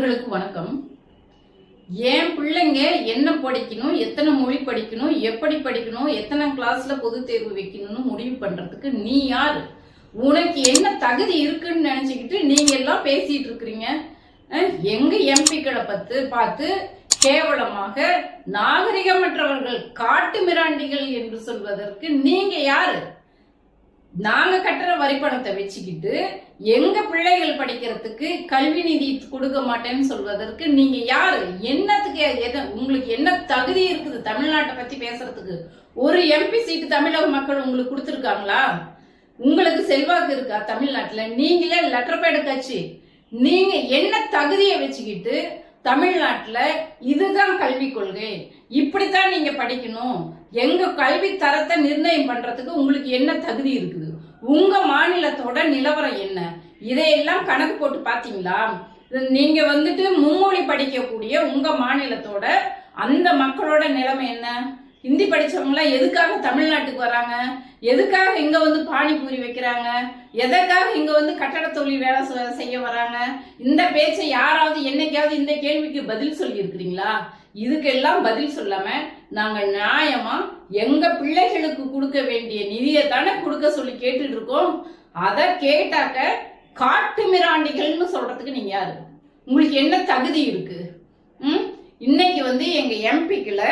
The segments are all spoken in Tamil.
நண்பர்களுக்கு வணக்கம். என் பிள்ளைங்க என்ன படிக்கணும் எத்தனை மொழி படிக்கணும் எப்படி படிக்கணும் எத்தனை கிளாஸ்ல பொது தேர்வு வைக்கணும்னு முடிவு பண்றதுக்கு நீ யார்? உனக்கு என்ன தகுதி இருக்குன்னு நினைச்சுக்கிட்டு நீங்க எல்லாம் பேசிட்டு இருக்கிறீங்க. எங்க எம்பிக்களை பத்து பார்த்து கேவலமாக நாகரிகமற்றவர்கள் காட்டு மிராண்டிகள் என்று சொல்வதற்கு நீங்க யாரு? நாங்க கட்டுற வரி பணத்தை வச்சுக்கிட்டு எங்க பிள்ளைகள் படிக்கிறதுக்கு கல்வி நிதி கொடுக்க மாட்டேன்னு சொல்வதற்கு நீங்க யாரு? என்னத்துக்கு எது உங்களுக்கு என்ன தகுதி இருக்குது தமிழ்நாட்டை பத்தி பேசுறதுக்கு? ஒரு எம்பி சீட்டு தமிழக மக்கள் உங்களுக்கு கொடுத்துருக்காங்களா? உங்களுக்கு செல்வாக்கு இருக்கா தமிழ்நாட்டுல? நீங்களே லெட்டர் பேடு கட்சி நீங்க என்ன தகுதியை வச்சுக்கிட்டு தமிழ்நாட்டுல இதுதான் கல்வி கொள்கை. இப்படித்தான் நீங்க படிக்கணும். எங்க கல்வி தரத்தை நிர்ணயம் பண்றதுக்கு உங்களுக்கு என்ன தகுதி இருக்குது? உங்க மாநிலத்தோட நிலவரம் என்ன? இதையெல்லாம் கணக்கு போட்டு பாத்தீங்களா நீங்க வந்துட்டு மும்மொழி படிக்கக்கூடிய உங்க மாநிலத்தோட அந்த மக்களோட நிலைமை என்ன? ஹிந்தி படிச்சவங்களாம் எதுக்காக தமிழ்நாட்டுக்கு வராங்க? எதுக்காக இங்க வந்து பானிபூரி வைக்கிறாங்க? எதற்காக இங்க வந்து கட்டட தொழில் வேலை செ- செய்ய வராங்க? இந்த பேச்சை யாராவது என்னைக்காவது இந்த கேள்விக்கு பதில் சொல்லியிருக்கிறீங்களா? இதுக்கெல்லாம் பதில் சொல்லாம நாங்க நியாயமா எங்க பிள்ளைகளுக்கு கொடுக்க வேண்டிய நிதியை தானே கொடுக்க சொல்லி கேட்டுட்டு இருக்கோம் அதை கேட்டாக்க காட்டு மிராண்டிகள்னு சொல்றதுக்கு நீங்க யாரு? உங்களுக்கு என்ன தகுதி இருக்கு? ம்? இன்னைக்கு வந்து எங்க எம்பிக்கள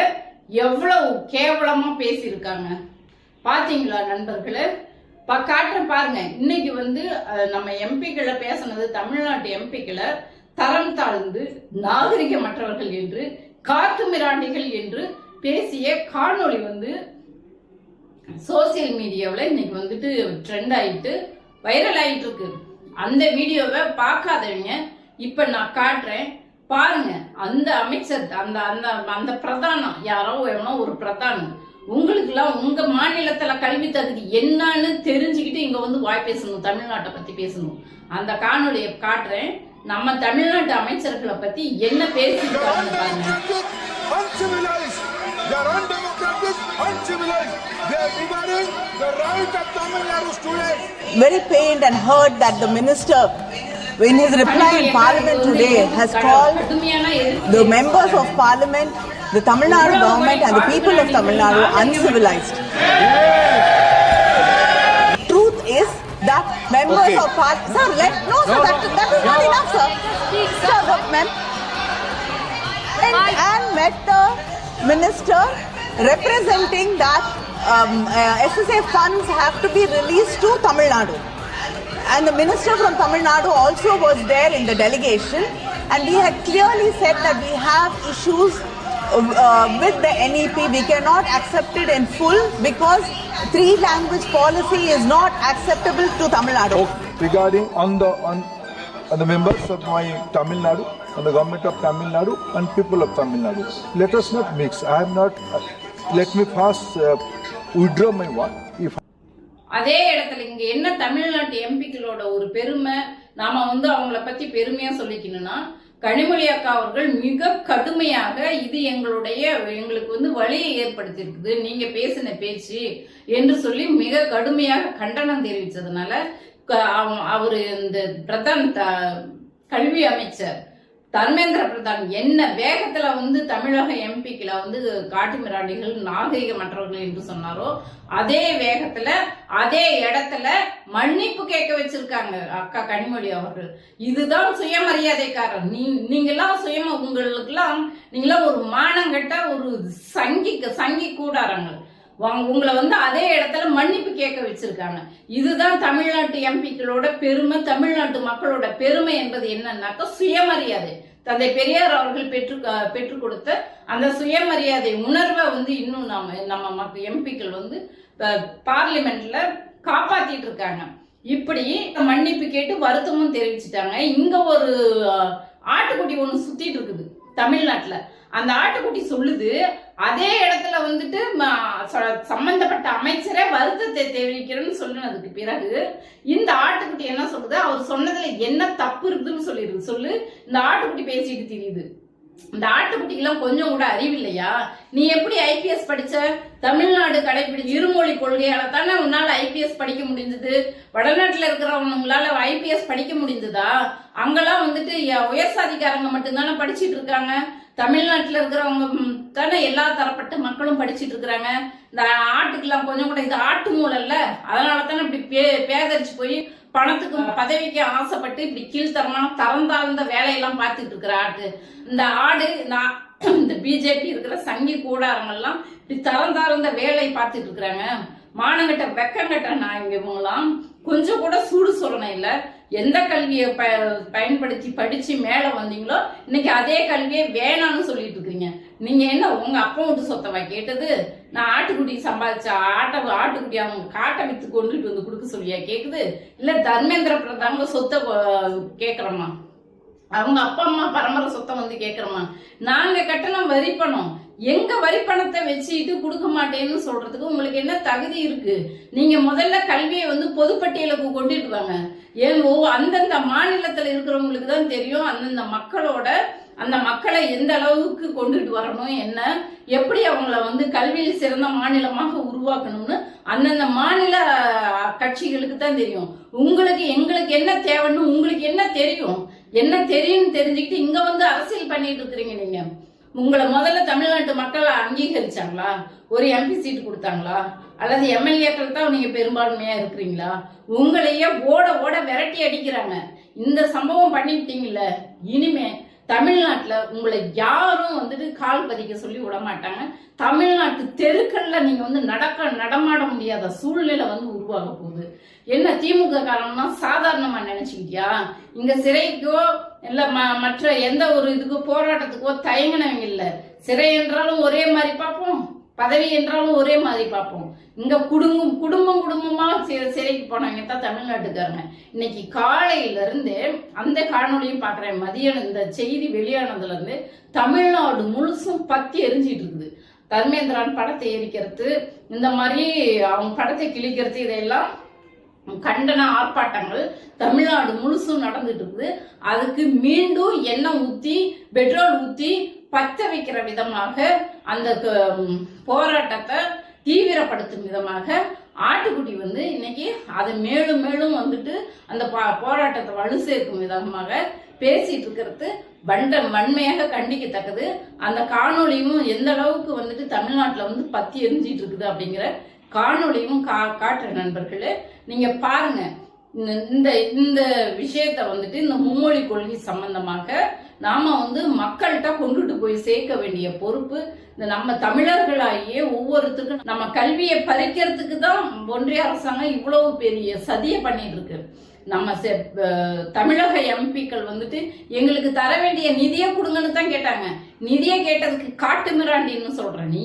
எவ்வளவு கேவலமா பேசியிருக்காங்க. பாத்தீங்களா நண்பர்களே? பா காட்டுறேன் பாருங்க. இன்னைக்கு வந்து நம்ம எம்பிக்களை பேசுனது தமிழ்நாட்டு எம்பிக்களை தரம் தாழ்ந்து நாகரிகமற்றவர்கள் என்று காட்டு மிராண்டிகள் என்று பேசிய காணொளி வந்து சோசியல் மீடியாவில் இன்னைக்கு வந்துட்டு ட்ரெண்ட் ஆகிட்டு வைரல் ஆகிட்டு இருக்கு. அந்த வீடியோவை பார்க்காதவங்க இப்போ நான் காட்டுறேன். பாருங்க அந்த அமைச்சர் அந்த அந்த அந்த பிரதானம் யாரோ எவனோ ஒரு பிரதானம். உங்களுக்குலாம் உங்க மாநிலத்துல கல்வி தகுதி என்னன்னு தெரிஞ்சுக்கிட்டு இங்க வந்து வாய் பேசணும் தமிழ்நாட்டை பத்தி பேசணும். அந்த காணொலியை காட்டுறேன். நம்ம தமிழ்நாட்டு அமைச்சர்களை பத்தி என்ன பேசியிருக்காங்க பாருங்க uncivilized. They are undemocratic, uncivilized. They are dividing the right of Tamil Nadu students. very pained and hurt that the minister, in his reply in parliament today, has called கடுமையான எதிர்ப்பு the members of parliament, the Tamil Nadu government, and the people of Tamil Nadu uncivilized. Truth is that members Okay. of parliament. Sir, let no, sir, that, that is not enough, sir. Sir, the mem- and, and met the minister representing that um, uh, SSA funds have to be released to Tamil Nadu. And the minister from Tamil Nadu also was there in the delegation, and we had clearly said that we have issues uh, uh, with the NEP. We cannot accept it in full because three language policy is not acceptable to Tamil Nadu. Regarding on the on, on the members of my Tamil Nadu, on the government of Tamil Nadu and people of Tamil Nadu. Let us not mix. I am not. Uh, let me first uh, withdraw my word. If அதே இடத்துல இங்க என்ன தமிழ்நாட்டு எம்பிக்களோட ஒரு பெருமை நாம வந்து அவங்கள பத்தி பெருமையா சொல்லிக்கணும்னா கனிமொழி அக்கா அவர்கள் மிக கடுமையாக இது எங்களுடைய எங்களுக்கு வந்து வழியை ஏற்படுத்தியிருக்குது. நீங்க பேசின பேச்சு என்று சொல்லி மிக கடுமையாக கண்டனம் தெரிவித்ததுனால க- அவ- இந்த பிரதான் த- கல்வி அமைச்சர் தர்மேந்திர பிரதான் என்ன வேகத்துல வந்து தமிழக எம்பிக்களை வந்து காட்டு மிராண்டிகள் நாகரிகமற்றவர்கள் என்று சொன்னாரோ அதே வேகத்துல அதே இடத்துல மன்னிப்பு கேட்க வச்சிருக்காங்க அக்கா கனிமொழி அவர்கள். இதுதான் சுயமரியாதைக்காரர். நீ நீங்கெல்லாம் சுயமா உங்களுக்கெல்லாம் நீங்களாம் ஒரு மானங்கட்ட ஒரு சங்கி சங்கி கூடாரங்கள் உங்களை வந்து அதே இடத்துல மன்னிப்பு கேட்க வச்சிருக்காங்க. இதுதான் தமிழ்நாட்டு எம்பிக்களோட பெருமை தமிழ்நாட்டு மக்களோட பெருமை என்பது என்னன்னாக்கா சுயமரியாதை. தந்தை பெரியார் அவர்கள் பெற்று பெற்றுக் கொடுத்த அந்த சுயமரியாதை உணர்வை வந்து இன்னும் நம்ம நம்ம மற்ற எம்பிக்கள் வந்து பார்லிமெண்ட்ல காப்பாத்திட்டு இருக்காங்க. இப்படி மன்னிப்பு கேட்டு வருத்தமும் தெரிவிச்சிட்டாங்க. இங்க ஒரு ஆட்டுக்குட்டி ஒன்று சுத்திட்டு இருக்குது. தமிழ்நாட்டுல. அந்த ஆட்டுக்குட்டி சொல்லுது அதே இடத்துல வந்துட்டு ம- ச- சம்பந்தப்பட்ட அமைச்சரே வருத்தத்தை தெரிவிக்கிறேன்னு சொன்னதுக்கு பிறகு இந்த ஆட்டுக்குட்டி என்ன சொல்லுது? அவர் சொன்னதுல என்ன தப்பு இருக்குதுன்னு சொல்லிருக்கு. சொல்லு இந்த ஆட்டுக்குட்டி பேசிட்டு தெரியுது. இந்த ஆட்டுக்குட்டிக்கெல்லாம் கொஞ்சம் கூட அறிவில்லையா? நீ எப்படி ஐபிஎஸ் படிச்ச? தமிழ்நாடு கடைபிடி இருமொழி கொள்கையால தானே உன்னால ஐபிஎஸ் படிக்க முடிஞ்சது? வடநாட்டுல இருக்கிறவங்களால ஐபிஎஸ் படிக்க முடிஞ்சதா? அங்கெல்லாம் வந்துட்டு உயர் சாதிக்காரங்க மட்டும்தானே படிச்சிட்டு இருக்காங்க? தமிழ்நாட்டுல இருக்கிறவங்க தானே எல்லா தரப்பட்ட மக்களும் படிச்சிட்டு இருக்கிறாங்க? இந்த ஆட்டுக்கெல்லாம் கொஞ்சம் கூட இது ஆட்டு மூலல்ல. அதனால தானே இப்படி பே பேதரிச்சு போய் பணத்துக்கும் பதவிக்கு ஆசைப்பட்டு இப்படி கீழ்த்தரமான தரம் தாழ்ந்த வேலையெல்லாம் பார்த்துட்டு இருக்கிற ஆட்டு. இந்த ஆடு நான் இந்த பிஜேபி இருக்கிற சங்கி கூடாரங்கள்லாம் இப்படி தரம் தாழ்ந்த வேலை பார்த்துட்டு இருக்கிறாங்க. மானங்கிட்ட வெக்கங்கட்ட நான் இங்க இவங்களாம் கொஞ்சம் கூட சூடு சொல்லணும் இல்ல. எந்த கல்வியை ப பயன்படுத்தி படிச்சு மேல வந்தீங்களோ இன்னைக்கு அதே கல்வியை வேணாம்னு சொல்லிட்டு இருக்கிறீங்க. நீங்க என்ன உங்க அப்பா வீட்டு சொத்தவா கேட்டது? நான் ஆட்டுக்குட்டி சம்பாதிச்ச ஆட்டை ஆட்டுக்குட்டி அவங்க காட்டை வித்து கொண்டுட்டு வந்து கொடுக்க சொல்லியா கேக்குது? இல்ல தர்மேந்திர பிரதான சொத்தை கேட்குறோமா கேக்குறோமா அவங்க அப்பா அம்மா பரம்பரை சொத்தம் வந்து கேட்குறோமா நாங்க கட்டின வரி பணம். எங்க வரி பணத்தை வச்சுக்கிட்டு கொடுக்க மாட்டேன்னு சொல்றதுக்கு உங்களுக்கு என்ன தகுதி இருக்கு? நீங்க முதல்ல கல்வியை வந்து பொதுப்பட்டியலுக்கு கொண்டுட்டு வாங்க. ஏன் ஓ அந்தந்த மாநிலத்துல இருக்கிறவங்களுக்கு தான் தெரியும் அந்தந்த மக்களோட அந்த மக்களை எந்த அளவுக்கு கொண்டுட்டு வரணும் என்ன எப்படி அவங்கள வந்து கல்வியில் சிறந்த மாநிலமாக உருவாக்கணும்னு அந்தந்த மாநில கட்சிகளுக்கு தான் தெரியும். உங்களுக்கு எங்களுக்கு என்ன தேவைன்னு உங்களுக்கு என்ன தெரியும்? என்ன தெரியும்னு தெரிஞ்சுக்கிட்டு இங்க வந்து அரசியல் பண்ணிட்டு இருக்கிறீங்க நீங்க. உங்களை முதல்ல தமிழ்நாட்டு மக்கள் அங்கீகரிச்சாங்களா? ஒரு எம்பி சீட் கொடுத்தாங்களா? அல்லது எம்எல்ஏக்கள் தான் நீங்க பெரும்பான்மையா இருக்கிறீங்களா? உங்களையே ஓட ஓட விரட்டி அடிக்கிறாங்க. இந்த சம்பவம் பண்ணிக்கிட்டீங்கல்ல. இனிமே தமிழ்நாட்டில் உங்களை யாரும் வந்துட்டு கால் பதிக்க சொல்லி விட மாட்டாங்க. தமிழ்நாட்டு தெருக்கள்ல நீங்க வந்து நடக்க நடமாட முடியாத சூழ்நிலை வந்து உருவாக போகுது. என்ன திமுக காரணம்னா சாதாரணமா நினைச்சுக்கிட்டியா? இங்க சிறைக்கோ இல்ல ம- மற்ற எந்த ஒரு இதுக்கு போராட்டத்துக்கோ தயங்கினவங்க இல்லை. சிறை என்றாலும் ஒரே மாதிரி பார்ப்போம். பதவி என்றாலும் ஒரே மாதிரி பார்ப்போம். இங்க குடும்பம் குடும்பம் குடும்பமா சிறைக்கு போனவங்க தான் தமிழ்நாட்டுக்காரங்க. இன்னைக்கு காலையில இருந்து அந்த காணொளியும் பாக்குறேன். மதியம் இந்த செய்தி வெளியானதுல இருந்து தமிழ்நாடு முழுசும் பத்தி எரிஞ்சிட்டு இருக்குது. தர்மேந்திரான் படத்தை எரிக்கிறது இந்த மாதிரி அவங்க படத்தை கிழிக்கிறது இதெல்லாம் கண்டன ஆர்ப்பாட்டங்கள் தமிழ்நாடு முழுசும் நடந்துட்டு இருக்குது. அதுக்கு மீண்டும் எண்ணெய் ஊத்தி பெட்ரோல் ஊத்தி பச்சை வைக்கிற விதமாக அந்த போராட்டத்தை தீவிரப்படுத்தும் விதமாக ஆட்டுக்குட்டி வந்து இன்னைக்கு அது மேலும் மேலும் வந்துட்டு அந்த பா- போராட்டத்தை வலு சேர்க்கும் விதமாக பேசிட்டு இருக்கிறது. வண்ட வன்மையாக கண்டிக்கத்தக்கது. அந்த காணொளியும் எந்த அளவுக்கு வந்துட்டு தமிழ்நாட்டில் வந்து பத்தி எரிஞ்சிட்டு இருக்குது அப்படிங்கிற காணொளியும் கா காட்டுற நண்பர்களே. நீங்க பாருங்க. இந்த- இந்த இந்த விஷயத்த வந்துட்டு இந்த மும்மொழி கொள்கை சம்பந்தமாக நாம வந்து மக்கள்கிட்ட கொண்டுட்டு போய் சேர்க்க வேண்டிய பொறுப்பு இந்த நம்ம தமிழர்களாகியே ஒவ்வொருத்தருக்கும் நம்ம கல்வியை பறிக்கிறதுக்கு தான் ஒன்றிய அரசாங்கம் இவ்வளவு பெரிய சதியை பண்ணிட்டு இருக்கு நம்ம செ- தமிழக எம்பிக்கள் வந்துட்டு எங்களுக்கு தர வேண்டிய நிதியை கொடுங்கன்னு தான் கேட்டாங்க. நிதியை கேட்டதுக்கு காட்டு மிராண்டின்னு சொல்ற நீ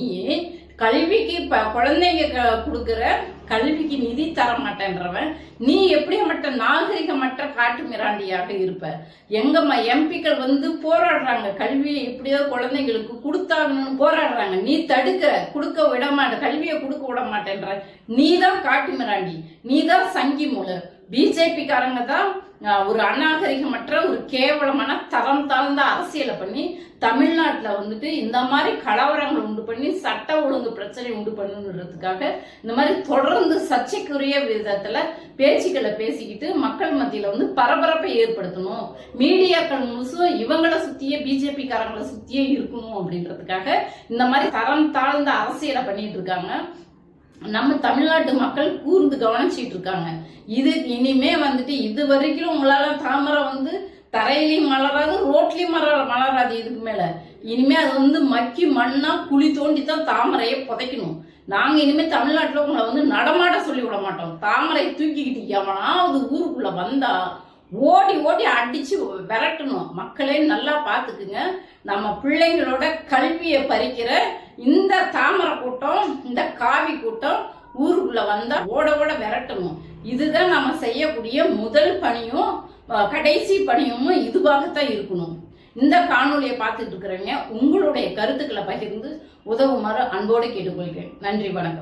கல்விக்கு இப்போ குழந்தைங்க க- கல்விக்கு நிதி தர மாட்டேன்றவன் நீ எப்படியாப்பட்ட நாகரிகமற்ற காட்டு மிராண்டியாக இருப்ப? எங்கம்மா எம்பிக்கள் வந்து போராடுறாங்க. கல்வியை எப்படியோ குழந்தைங்களுக்கு கொடுத்தாங்கன்னு போராடுறாங்க. நீ தடுக்கிற கொடுக்க விட மாட்ட கல்வியை கொடுக்க விட மாட்டேன்ற நீ தான் காட்டு மிராண்டி. நீ தான் சங்கி மூல பிஜேபிக்காரங்க தான் ஒரு அநாகரிகமற்ற ஒரு கேவலமான தரம் தாழ்ந்த அரசியலை பண்ணி தமிழ்நாட்டில் வந்துட்டு இந்த மாதிரி கலவரங்கள் உண்டு பண்ணி சட்ட ஒழுங்கு பிரச்சனை உண்டு பண்ணுன்றதுக்காக இந்த மாதிரி தொடர்ந்து சர்ச்சைக்குரிய விதத்தில் பேச்சுக்களை பேசிக்கிட்டு மக்கள் மத்தியில் வந்து பரபரப்பை ஏற்படுத்தணும். மீடியாக்கள் முழுசும் இவங்களை சுற்றியே பிஜேபிக்காரங்களை சுற்றியே இருக்கணும் அப்படின்றதுக்காக இந்த மாதிரி தரம் தாழ்ந்த அரசியலை பண்ணிட்டு இருக்காங்க. நம்ம தமிழ்நாட்டு மக்கள் கூர்ந்து கவனிச்சிட்டு இருக்காங்க இது இனிமே வந்துட்டு இது வரைக்கும் உங்களால தாமரை வந்து தரையிலையும் மலராது ரோட்லையும் மலர மலராது இதுக்கு மேல. இனிமே அது வந்து மக்கி மண்ணா குழி தோண்டி தான் தாமரையை புதைக்கணும். நாங்க இனிமே தமிழ்நாட்டுல உங்களை வந்து நடமாட சொல்லி விட மாட்டோம். தாமரை தூக்கிக்கிட்டு எவனாவது ஊருக்குள்ள வந்தா ஓடி ஓடி அடிச்சு விரட்டணும். மக்களே நல்லா பாத்துக்குங்க. நம்ம பிள்ளைங்களோட கல்வியை பறிக்கிற இந்த தாமரை கூட்டம் இந்த காவி கூட்டம் ஊருக்குள்ள வந்தா ஓட ஓட விரட்டணும். இதுதான் நம்ம செய்யக்கூடிய முதல் பணியும் கடைசி பணியும் இதுவாகத்தான் இருக்கணும். இந்த காணொலியை பார்த்துட்டு இருக்கிறவங்க உங்களுடைய கருத்துக்களை பகிர்ந்து உதவுமாறு அன்போடு கேட்டுக்கொள்கிறேன். நன்றி வணக்கம்.